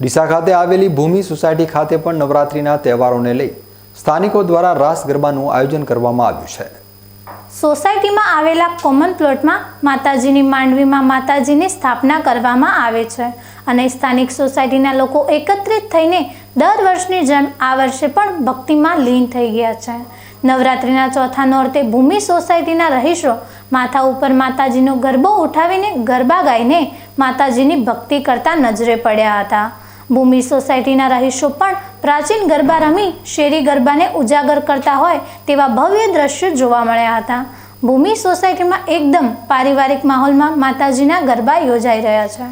ડીસા ખાતે આવેલી ભૂમિ સોસાયટી ખાતે પણ નવરાત્રિના તહેવારોને લઈ સ્થાનિકો દ્વારા રાસ ગરબાનું આયોજન કરવામાં આવ્યું છે. સોસાયટીમાં આવેલા કોમન પ્લોટમાં માતાજીની માંડવીમાં માતાજીની સ્થાપના કરવામાં આવે છે અને સ્થાનિક સોસાયટીના લોકો એકત્રિત થઈને દર વર્ષની જેમ આ વર્ષે પણ ભક્તિમાં લીન થઈ ગયા છે. નવરાત્રિના ચોથા નોરતે ભૂમિ સોસાયટીના રહીશો માથા ઉપર માતાજીનો ગરબો ઉઠાવીને ગરબા ગાઈને માતાજીની ભક્તિ કરતા નજરે પડ્યા હતા. ભૂમિ સોસાયટીના રહીશો પણ પ્રાચીન ગરબા રમી શેરી ગરબાને ઉજાગર કરતા હોય તેવા ભવ્ય દ્રશ્યો જોવા મળ્યા હતા. ભૂમિ સોસાયટીમાં એકદમ પારિવારિક માહોલમાં માતાજીના ગરબા યોજાઈ રહ્યા છે.